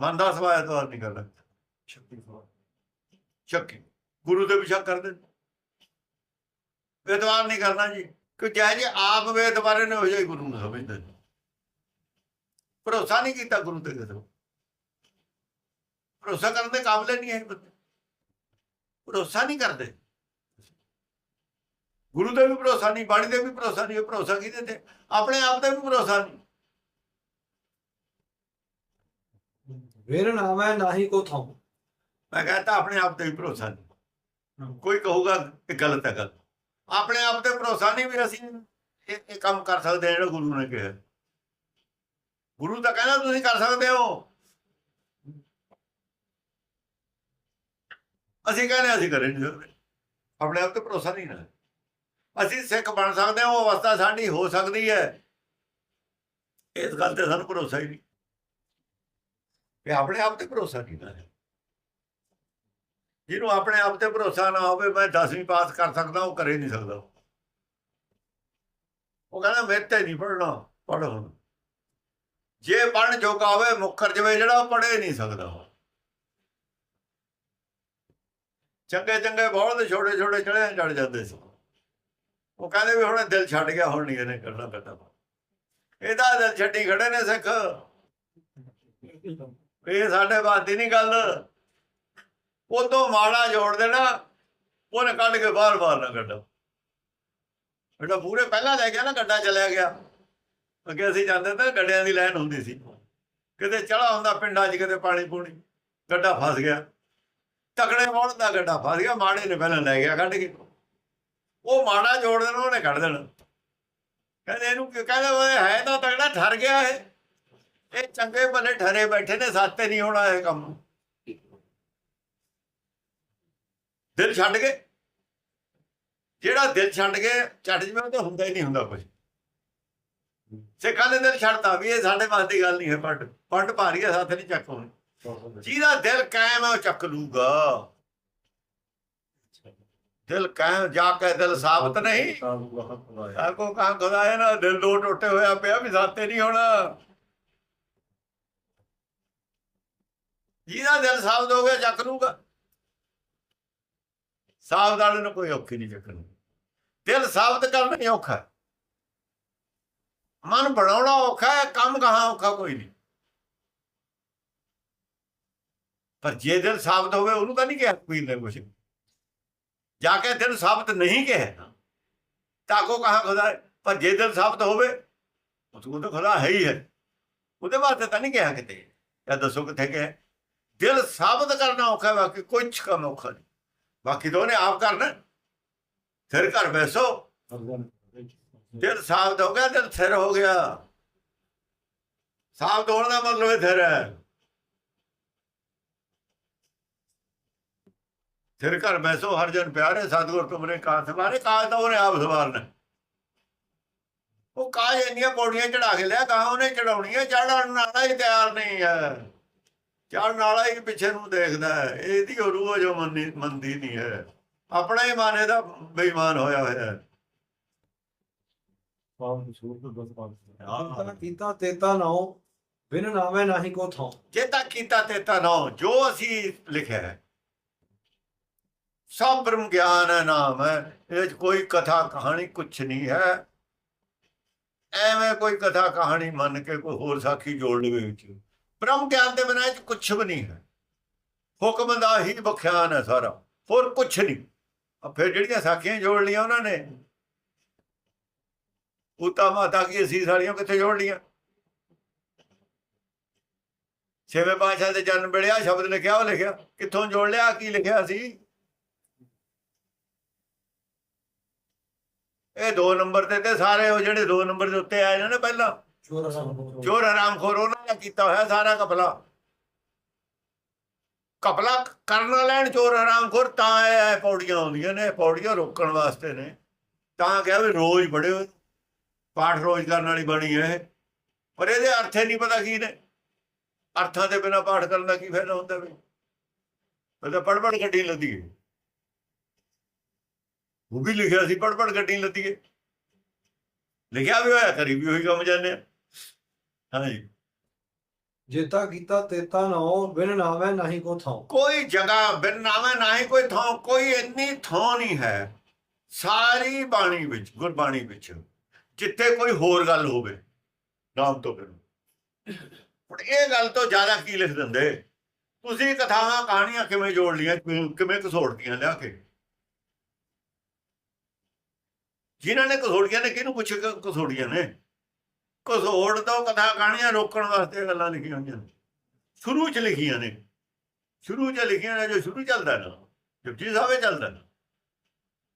ਮਨ ਦਾ ਸੁਭਾਅ ਐਤਬਾਰ ਨਹੀਂ ਕਰਨਾ। ਸ਼ੱਕੀ ਗੁਰੂ ਦੇ ਵਿਸ਼ਾ ਕਰਦੇ ਐਤਬਾਰ ਨਹੀਂ ਕਰਨਾ ਜੀ। ਕਿ ਜੈ ਜੀ ਆਪ ਵੇਦਵਾਰੇ ਨੇ ਹੋ ਜਾਈ ਗੁਰੂ ਨੂੰ ਸਮਝਦੇ ਨੇ। ਭਰੋਸਾ ਨਹੀਂ ਕੀਤਾ ਗੁਰੂ ਤੇ ਕਿਸੇ ਤੇ। ਭਰੋਸਾ ਕਰਨ ਦੇ ਕਾਬਿਲ ਨਹੀਂ ਹੈ ਬੰਦੇ। ਭਰੋਸਾ ਨਹੀਂ ਕਰਦੇ। ਗੁਰੂ ਤੇ ਵੀ ਭਰੋਸਾ ਨਹੀਂ ਬਾਣੀ ਤੇ ਵੀ ਭਰੋਸਾ ਨਹੀਂ ਭਰੋਸਾ ਕਿਹਦੇ ਤੇ? ਆਪਣੇ ਆਪ ਤੇ ਵੀ ਭਰੋਸਾ ਨਹੀਂ। ਵੇਰ ਨਾਮੈ ਨਾਹੀ ਕੋ ਥਾਉ ਮੈਂ ਕਹਿੰਦਾ ਆਪਣੇ ਆਪ ਤੇ ਵੀ ਭਰੋਸਾ ਨਹੀਂ। ਕੋਈ ਕਹੂਗਾ ਕਿ ਗਲਤ ਹੈ ਗੱਲ। ਆਪਣੇ ਆਪ ਤੇ ਭਰੋਸਾ ਨਹੀਂ ਵੀ ਅਸੀਂ ਇਹ ਇਹ ਕੰਮ ਕਰ ਸਕਦੇ ਜਿਹੜਾ ਗੁਰੂ ਨੇ ਕਿਹਾ। ਗੁਰੂ ਤਾਂ ਕਹਿੰਦਾ ਤੁਸੀਂ ਕਰ ਸਕਦੇ ਹੋ। ਅਸੀਂ ਕਹਿੰਦੇ ਅਸੀਂ ਕਰੇ ਨਹੀਂ ਸਕਦੇ। ਆਪਣੇ ਆਪ ਤੇ ਭਰੋਸਾ ਨਹੀਂ ਨਾ ਅਸੀਂ ਸਿੱਖ ਬਣ ਸਕਦੇ ਹਾਂ, ਉਹ ਅਵਸਥਾ ਸਾਡੀ ਹੋ ਸਕਦੀ ਹੈ। ਇਸ ਗੱਲ ਤੇ ਸਾਨੂੰ ਭਰੋਸਾ ਹੀ ਨਹੀਂ। ਕਿ ਆਪਣੇ ਆਪ ਤੇ ਭਰੋਸਾ ਨਹੀਂ ਨਾ ਜਿਹਨੂੰ ਆਪਣੇ ਆਪ ਤੇ ਭਰੋਸਾ ਨਾ ਹੋਵੇ, ਮੈਂ 10ਵੀਂ ਪਾਸ ਕਰ ਸਕਦਾ, ਉਹ ਕਰੇ ਨਹੀਂ ਸਕਦਾ। ਉਹ ਕਹਿੰਦਾ ਮੇਰੇ ਤੇ ਨਹੀਂ ਪੜਨਾ ਪੜ ਹੁਣ। ਜੇ ਪੜਨ ਜੋਗਾ ਹੋਵੇ, ਮੁੱਖਰ ਜਵੇ, ਜਿਹੜਾ ਉਹ ਪੜੇ ਨਹੀਂ ਸਕਦਾ ਚੰਗੇ ਚੰਗੇ, ਬਹੁਤ ਛੋਟੇ ਛੋਟੇ ਚੜੇ ਚੜ ਜਾਂਦੇ ਸੀ। ਉਹ ਕਹਿੰਦੇ ਵੀ ਹੁਣ ਦਿਲ ਛੱਡ ਗਿਆ, ਹੁਣ ਨਹੀਂ ਇਹਨੇ ਕਰਨਾ ਪੈਂਦਾ। ਇਹਦਾ ਦਿਲ ਛੱਡੀ ਖੜੇ ਨੇ ਸਿੱਖ। ਇਹ ਸਾਡੇ ਬਾਤ ਨਹੀਂ ਗੱਲ। ਉਦੋਂ ਮਾੜਾ ਜੋੜ ਦੇਣਾ, ਉਹਨੇ ਕੱਢ ਕੇ ਬਾਹਰ ਬਾਹਰ ਨਾ ਕੱਢੋ ਬੇਟਾ ਪੂਰੇ ਪਹਿਲਾਂ ਲੈ ਗਿਆ ਨਾ, ਗੱਡਾ ਚਲਿਆ ਗਿਆ। ਅੱਗੇ ਅਸੀਂ ਜਾਂਦੇ ਤਾਂ ਗੱਡਿਆਂ ਦੀ ਲਾਈਨ ਹੁੰਦੀ ਸੀ। ਕਿਤੇ ਚੜਾ ਹੁੰਦਾ ਪਿੰਡਾਂ 'ਚ, ਕਿਤੇ ਪਾਣੀ ਪੂਣੀ, ਗੱਡਾ ਫਸ ਗਿਆ। ਤਕੜੇ ਮੋੜ ਦਾ ਗੱਡਾ ਫਸ ਗਿਆ, ਮਾੜੇ ਨੇ ਪਹਿਲਾਂ ਲੈ ਗਿਆ ਕੱਢ ਕੇ। ਉਹ ਮਾੜਾ ਜੋੜ ਦੇਣਾ, ਉਹਨੇ ਕੱਢ ਦੇਣਾ। ਕਹਿੰਦੇ ਇਹਨੂੰ ਕਹਿੰਦੇ ਉਹ ਹੈ ਤਾਂ ਤਗੜਾ ਠਰ ਗਿਆ ਇਹ। ਇਹ ਚੰਗੇ ਭਲੇ ਠਰੇ ਬੈਠੇ ਨੇ ਸਾਤੇ ਨਹੀਂ ਹੋਣਾ ਇਹ ਕੰਮ। ਦਿਲ ਛੱਡ ਕੇ ਜਿਹੜਾ ਦਿਲ ਛੱਡ ਕੇ ਛੱਡ ਜਵੇ ਉਹ ਤਾਂ ਹੁੰਦਾ ਹੀ ਨਹੀਂ ਹੁੰਦਾ ਕੁਝ ਸਿੱਖਾਂ ਨੇ ਦਿਲ ਛੱਡਤਾ ਵੀ ਇਹ ਸਾਡੇ ਵਾਸਤੇ ਦੀ ਗੱਲ ਨਹੀਂ ਹੈ ਪੱਟ ਪੱਟ ਭਾਰੀ ਹੈ ਸਾਥ ਨਹੀਂ ਚੱਕ ਹੋਣੀ। ਜਿਹਦਾ ਦਿਲ ਕਾਇਮ ਹੈ ਉਹ ਚੱਕ ਲੂਗਾ। ਦਿਲ ਕਾਇਮ ਜਾ ਕੇ ਦਿਲ ਸਾਬਤ ਨਹੀਂ। ਕੋ ਕਾਂ ਖੁਦਾ ਹੈ ਨਾ ਦਿਲ ਦੋ ਟੁੱਟੇ ਹੋਇਆ ਪਿਆ ਵੀ ਸਾਤੇ ਨਹੀਂ ਹੋਣਾ। ਜਿਹਦਾ ਦਿਲ ਸਾਬਤ ਹੋ ਗਿਆ ਚੱਕ ਲੂਗਾ। ਸਾਬਤ ਵਾਲੇ ਨੂੰ ਕੋਈ ਔਖੀ ਨਹੀਂ ਚੱਕਣੀ। ਦਿਲ ਸਾਬਤ ਕਰਨਾ ਹੀ ਔਖਾ ਮਨ ਬਣਾਉਣਾ ਔਖਾ ਹੈ ਕੰਮ ਕਹਾਂ ਔਖਾ ਕੋਈ ਨਹੀਂ ਪਰ ਜੇ ਦਿਲ ਸਾਬਤ ਹੋਵੇ ਉਹਨੂੰ ਤਾਂ ਨਹੀਂ ਕਿਹਾ ਕੋਈ ਨੇ ਕੁਛ। ਜਾ ਕੇ ਦਿਲ ਸਾਬਤ ਨਹੀਂ ਕਿਹਾ ਤਾਂ ਕੋ ਕਹਾ ਖੁਦਾ ਪਰ ਜੇ ਦਿਲ ਸਾਬਤ ਹੋਵੇ ਉਹ ਤਾਂ ਖੁਦਾ ਹੈ ਹੀ ਹੈ। ਉਹਦੇ ਵਾਸਤੇ ਤਾਂ ਨਹੀਂ ਕਿਹਾ ਕਿਤੇ। ਜਾਂ ਦੱਸੋ ਕਿੱਥੇ ਕਿਹਾ। ਦਿਲ ਸਾਬਤ ਕਰਨਾ ਔਖਾ ਹੈ, ਬਾਕੀ ਕੁਝ ਕੰਮ ਔਖਾ ਨਹੀਂ ਬਾਕੀ ਤਾਂ ਉਹਨੇ ਆਪ ਕਰਨਾ ਫਿਰ ਘਰ ਬੈਸੋ ਦਿਲ ਸਾਬਤ ਹੋ ਗਿਆ ਦਿਲ ਥਿਰ ਹੋ ਗਿਆ। ਸਾਬਤ ਹੋਣ ਦਾ ਮਤਲਬ ਹੈ ਥਿਰ ਹੈ। ਥਿਰ ਘਰ ਬੈਸੋ ਹਰ ਜਨ ਪਿਆਰੇ ਸਤਿਗੁਰ ਤੁਮਰੇ ਕਾਜ ਸਵਾਰੇ ਕਾਜ ਤਾਂ ਉਹਨੇ ਆਪ ਸਵਾਰਨਾ ਉਹ ਕਾਜ ਇੰਨੀਆਂ ਪੌੜੀਆਂ ਚੜਾ ਕੇ ਲਿਆ ਕਹਾ ਉਹਨੇ ਚੜਾਉਣੀਆਂ ਚੜਨ ਵਾਲਾ ਹੀ ਤਿਆਰ ਨਹੀਂ ਹੈ। ਚੜਨ ਵਾਲਾ ਹੀ ਪਿੱਛੇ ਨੂੰ ਦੇਖਦਾ ਹੈ। ਇਹਦੀ ਉਹ ਰੂਹ ਜੋ ਮੰਨੀ ਮੰਦੀ ਨਹੀਂ ਹੈ। ਆਪਣਾ ਹੀ ਮਨ ਇਹਦਾ ਬੇਈਮਾਨ ਹੋਇਆ ਹੋਇਆ ਹੈ। ਕੀਤਾ ਕੀਤਾ ਤੇਤਾ ਨਾਉ ਬਿਨ ਨਾਮੈ ਨਾਹੀ ਕੋ ਥਾਉ ਜੇ ਤਾਂ ਕੀਤਾ ਤੇ ਤਾਂ ਨਾ ਜੋ ਅਸੀਂ ਲਿਖਿਆ ਹੈ। ਸਭ ਬ੍ਰਹਮ ਗਿਆਨ ਹੈ ਨਾਮ ਹੈ। ਇਹ 'ਚ ਕੋਈ ਕਥਾ ਕਹਾਣੀ ਕੁਛ ਨਹੀਂ ਹੈ। ਐਵੇਂ ਕੋਈ ਕਥਾ ਕਹਾਣੀ ਮੰਨ ਕੇ ਕੋਈ ਹੋਰ ਸਾਖੀ ਜੋੜ ਲਵੇ ਵਿੱਚ। ਬ੍ਰਹਮ ਗਿਆਨ ਦੇ ਬਿਨਾਂ ਇਹ 'ਚ ਕੁਛ ਵੀ ਨਹੀਂ ਹੈ। ਹੁਕਮ ਦਾ ਹੀ ਬਖਿਆਨ ਹੈ ਸਾਰਾ, ਹੋਰ ਕੁਛ ਨਹੀਂ। ਆ ਫਿਰ ਜਿਹੜੀਆਂ ਸਾਖੀਆਂ ਜੋੜ ਲੀਆਂ ਉਹਨਾਂ ਨੇ ਉਤਾ ਮਾਤਾ ਕੀ ਅਸੀਸ ਵਾਲੀਆਂ ਕਿੱਥੇ ਜੋੜ ਲੀਆਂ ਛੇਵੇਂ ਪਾਤਸ਼ਾਹ ਦੇ ਜਨਮ ਵੇਲੇ ਆ ਸ਼ਬਦ ਲਿਖਿਆ, ਉਹ ਲਿਖਿਆ, ਕਿੱਥੋਂ ਜੋੜ ਲਿਆ ਕੀ ਲਿਖਿਆ ਸੀ? ਇਹ ਦੋ ਨੰਬਰ ਤੇ ਤੇ ਸਾਰੇ ਉਹ ਜਿਹੜੇ ਦੋ ਨੰਬਰ ਦੇ ਉੱਤੇ ਆਏ ਨੇ ਨਾ ਪਹਿਲਾਂ ਚੋਰ ਆਰਾਮ ਖੋਰ ਉਹਨਾਂ ਨੇ ਕੀਤਾ ਹੋਇਆ ਸਾਰਾ ਕਪਲਾ। ਕਪਲਾ ਕਰਨ ਲੈਣ ਚੋਰ ਆਰਾਮ ਖੋਰ ਤਾਂ ਇਹ ਪੌੜੀਆਂ ਆਉਂਦੀਆਂ ਨੇ ਇਹ ਪੌੜੀਆਂ ਰੋਕਣ ਵਾਸਤੇ ਨੇ। ਤਾਂ ਕਿਹਾ ਵੀ ਰੋਜ਼ ਪੜਿਓ ਪਾਠ ਰੋਜ਼ ਕਰਨ ਵਾਲੀ ਬਣੀ ਹੈ ਇਹ। ਪਰ ਇਹਦੇ ਅਰਥੇ ਨਹੀਂ ਪਤਾ ਕੀ ਨੇ। ਅਰਥਾਂ ਦੇ ਬਿਨਾ ਪਾਠ ਕਰਨ ਦਾ ਕੀ ਫਾਇਦਾ ਹੁੰਦਾ ਵੀ? ਉਹ ਤਾਂ ਪੜ ਪੜ ਗੱਡੀ ਲੱਦੀਏ ਉਹ ਵੀ ਲਿਖਿਆ ਸੀ ਪੜ ਪੜ ਗੱਡੀ ਲੱਦੀਏ ਲਿਖਿਆ ਵੀ ਹੋਇਆ, ਕਰੀ ਵੀ ਹੋਈ ਕੰਮ ਜਾਂਦੇ ਆ। ਹਾਂਜੀ। ਜੇਤਾ ਕੀਤਾ ਤੇਤਾ ਨਾਉ ਬਿਨ ਨਾਮੈ ਨਾਹੀ ਕੋ ਥਾਉ। ਕੋਈ ਜਗ੍ਹਾ ਬਿਨ ਨਾਮੇ ਨਾ ਹੀ ਕੋਈ ਥਾਂ ਕੋਈ ਇੰਨੀ ਥਾਂ ਨਹੀਂ ਹੈ। ਸਾਰੀ ਬਾਣੀ ਵਿੱਚ ਗੁਰਬਾਣੀ ਵਿੱਚ ਜਿੱਥੇ ਕੋਈ ਹੋਰ ਗੱਲ ਹੋਵੇ ਨਾਮ ਤੋਂ ਬਿਨ। ਹੁਣ ਇਹ ਗੱਲ ਤੋਂ ਜ਼ਿਆਦਾ ਕੀ ਲਿਖ ਦਿੰਦੇ? ਤੁਸੀਂ ਕਥਾਵਾਂ ਕਹਾਣੀਆਂ ਕਿਵੇਂ ਜੋੜ ਲੀਆਂ ਕਿਵੇਂ- ਘਸੋੜਦੀਆਂ ਲਿਆ ਕੇ? ਜਿਨ੍ਹਾਂ ਨੇ ਘਸੋੜੀਆਂ ਨੇ ਕਿਹਨੂੰ ਪੁੱਛ ਕੇ ਘਸੋੜੀਆਂ ਨੇ ਘਸੋੜ ਤੋਂ ਕਥਾ ਕਹਾਣੀਆਂ ਰੋਕਣ ਵਾਸਤੇ ਗੱਲਾਂ ਲਿਖੀਆਂ ਹੋਈਆਂ ਸ਼ੁਰੂ ਚ ਲਿਖੀਆਂ ਨੇ। ਸ਼ੁਰੂ ਚ ਲਿਖੀਆਂ ਨੇ, ਜੋ ਸ਼ੁਰੂ ਚੱਲਦਾ ਨਾ, ਜਪਜੀ ਸਾਹਿਬੇ ਚੱਲਦਾ ਨਾ।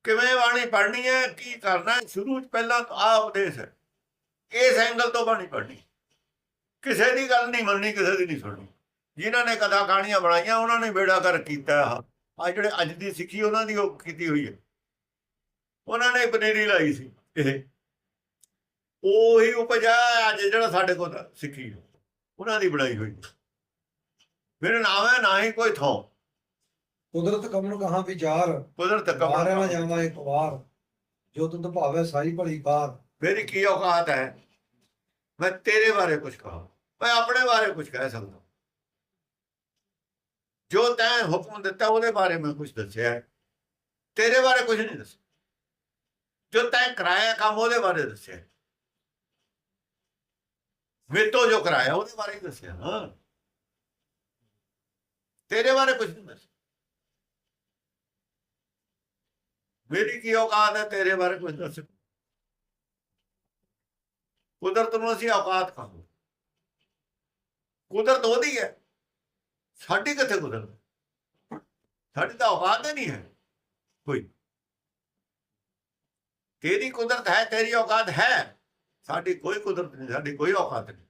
ਕਿਵੇਂ ਬਾਣੀ ਪੜ੍ਹਨੀ ਹੈ, ਕੀ ਕਰਨਾ ਹੈ, ਸ਼ੁਰੂ ਚ ਪਹਿਲਾਂ ਆ ਉਪਦੇਸ਼ ਹੈ। ਇਸ ਐਂਗਲ ਤੋਂ ਬਾਣੀ ਪੜ੍ਹਨੀ। ਕਿਸੇ ਦੀ ਗੱਲ ਨਹੀਂ ਮੰਨਣੀ, ਕਿਸੇ ਦੀ ਨਹੀਂ ਸੁਣਨੀ। ਜਿਨ੍ਹਾਂ ਨੇ ਕਥਾ ਕਹਾਣੀਆਂ ਬਣਾਈਆਂ, ਉਹਨਾਂ ਨੇ ਬੇੜਾ ਕਰ ਕੀਤਾ ਆ ਜਿਹੜੇ ਅੱਜ ਦੀ ਸਿੱਖੀ, ਉਹਨਾਂ ਦੀ ਉਹ ਕੀਤੀ ਹੋਈ ਹੈ। ਉਹਨਾਂ ਨੇ ਪਨੀਰੀ ਲਾਈ ਸੀ, ਇਹ। ਉਹੀ ਉਪਜਾ ਅੱਜ ਜਿਹੜਾ ਸਾਡੇ ਕੋਲ ਸਿੱਖੀ ਹੈ, ਉਹਨਾਂ ਦੀ ਬਣਾਈ ਹੋਈ। ਮੇਰੇ ਨਾਮ ਹੈ ਨਾ ਹੀ ਕੋਈ ਥਾਂ। ਕੁਦਰਤ ਕਮਨ ਕਹਾ ਵਿਚਾਰ ਕੁਦਰਤ ਮਾਰਿਆ ਨਾ ਜਾਵਾ ਇੱਕ ਵਾਰ ਜੋ ਤੁਧ ਭਾਵੇ ਸਾਰੀ ਭਲੀ ਕਾਰ ਮੇਰੀ ਕੀ ਔਕਾਤ ਹੈ? ਮੈਂ ਤੇਰੇ ਬਾਰੇ ਕੁਝ ਕਹਾਂ ਮੈਂ ਆਪਣੇ ਬਾਰੇ ਕੁਝ ਕਹਿ ਸਕਦਾ। ਜੋ ਤੈਂ ਹੁਕਮ ਦਿੱਤਾ ਉਹਦੇ ਬਾਰੇ ਮੈਂ ਕੁਝ ਦੱਸਿਆ ਹੈ। ਤੇਰੇ ਬਾਰੇ ਕੁਝ ਨਹੀਂ ਦੱਸਿਆ। ਜੋ ਤੈਂ ਕਰਾਇਆ ਕੰਮ ਉਹਦੇ ਬਾਰੇ ਦੱਸਿਆ ਮੇਰੇ ਤੋਂ ਜੋ ਕਰਾਇਆ, ਉਹਦੇ ਬਾਰੇ ਹੀ ਦੱਸਿਆ। ਹਾਂ। ਤੇਰੇ ਬਾਰੇ ਕੁਝ ਨਹੀਂ ਦੱਸਿਆ। ਮੇਰੀ ਕੀ ਔਕਾਤ ਹੈ, ਤੇਰੇ ਬਾਰੇ ਕੁਝ ਦੱਸ। ਕੁਦਰਤ ਨੂੰ ਅਸੀਂ ਔਕਾਤ ਕਹੋ ਕੁਦਰਤ ਉਹਦੀ ਹੈ। ਸਾਡੀ ਕਿੱਥੇ ਕੁਦਰਤ ਸਾਡੀ ਤਾਂ ਔਕਾਤ ਹੀ ਨਹੀਂ ਹੈ। ਕੋਈ। ਤੇਰੀ ਕੁਦਰਤ ਹੈ, ਤੇਰੀ ਔਕਾਤ ਹੈ। ਸਾਡੀ ਕੋਈ ਕੁਦਰਤ ਨਹੀਂ, ਸਾਡੀ ਕੋਈ ਔਕਾਤ ਨਹੀਂ।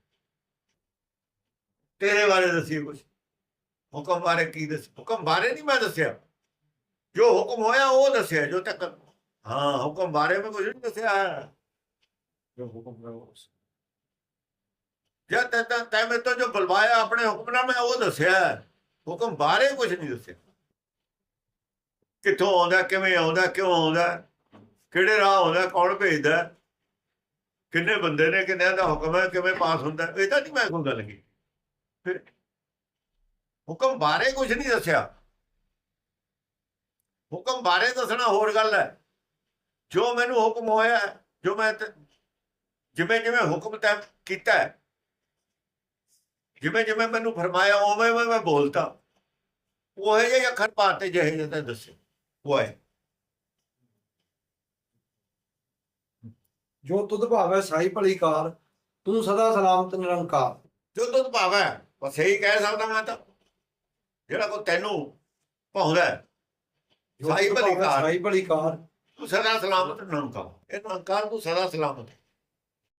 ਤੇਰੇ ਬਾਰੇ ਦੱਸੀ ਕੁਝ ਹੁਕਮ ਬਾਰੇ ਕੀ ਦੱਸ, ਹੁਕਮ ਬਾਰੇ ਨਹੀਂ ਮੈਂ ਦੱਸਿਆ। ਜੋ ਹੁਕਮ ਹੋਇਆ ਉਹ ਦੱਸਿਆ, ਜੋ ਤੱਕ ਹਾਂ, ਹੁਕਮ ਬਾਰੇ ਮੈਂ ਕੁਝ ਨਹੀਂ ਦੱਸਿਆ। ਜੋ ਹੁਕਮ ਹੈ ਉਸ ਜਦ ਤੱਕ ਤੈਂ ਤੈਂ ਮੇਰੇ ਤੋਂ ਜੋ ਬੁਲਵਾਇਆ ਆਪਣੇ ਹੁਕਮ ਨਾਲ ਮੈਂ ਉਹ ਦੱਸਿਆ। ਹੁਕਮ ਬਾਰੇ ਕੁਝ ਨਹੀਂ ਦੱਸਿਆ। ਕਿੱਥੋਂ ਆਉਂਦਾ, ਕਿਵੇਂ ਆਉਂਦਾ, ਕਿਉਂ ਆਉਂਦਾ, ਕਿਹੜੇ ਰਾਹ ਆਉਂਦਾ, ਕੌਣ ਭੇਜਦਾ। ਕਿੰਨੇ ਬੰਦੇ ਨੇ ਕਿੰਨਿਆਂ ਦਾ ਹੁਕਮ ਹੈ, ਕਿਵੇਂ ਪਾਸ ਹੁੰਦਾ ਇਹ ਤਾਂ ਨਹੀਂ ਮੈਂ ਕੋਈ ਗੱਲ ਕੀਤੀ। ਫਿਰ ਹੁਕਮ ਬਾਰੇ ਕੁਝ ਨਹੀਂ ਦੱਸਿਆ। ਹੁਕਮ ਬਾਰੇ ਦੱਸਣਾ ਹੋਰ ਗੱਲ ਹੈ। ਜੋ ਮੈਨੂੰ ਹੁਕਮ ਹੋਇਆ ਜੋ ਮੈਂ ਜਿਵੇਂ ਜਿਵੇਂ ਹੁਕਮ ਤੈ ਕੀਤਾ ਜਿਵੇਂ ਜਿਵੇਂ ਮੈਨੂੰ ਫਰਮਾਇਆ, ਉਵੇਂ ਉਵੇਂ ਮੈਂ ਬੋਲਤਾ। ਉਹ ਜਿਹੇ ਅੱਖਰ ਪਾਤੇ ਜਿਹੇ ਜਿਹੇ ਦੱਸੇ। ਉਹ ਹੈ ਜੋ ਤੁਧ ਭਾਵੈ ਸਾਈ ਭਲੀ ਕਾਰ ਤੂੰ ਸਦਾ ਸਲਾਮਤ ਨਿਰੰਕਾਰ ਜੋ ਤੁਧ ਭਾਵੈ ਬਸ ਇਹੀ ਕਹਿ ਸਕਦਾ ਮੈਂ ਤਾਂ ਜਿਹੜਾ ਕੋ ਤੈਨੂੰ ਭਾਉਂਦਾ ਸਾਈ ਭਲੀ ਕਾਰ। ਸਾਈ ਭਲੀ ਕਾਰ ਤੂੰ ਸਦਾ ਸਲਾਮਤ ਨਿਰੰਕਾਰ ਇਹ ਨਿਰੰਕਾਰ ਤੂੰ ਸਦਾ ਸਲਾਮਤ।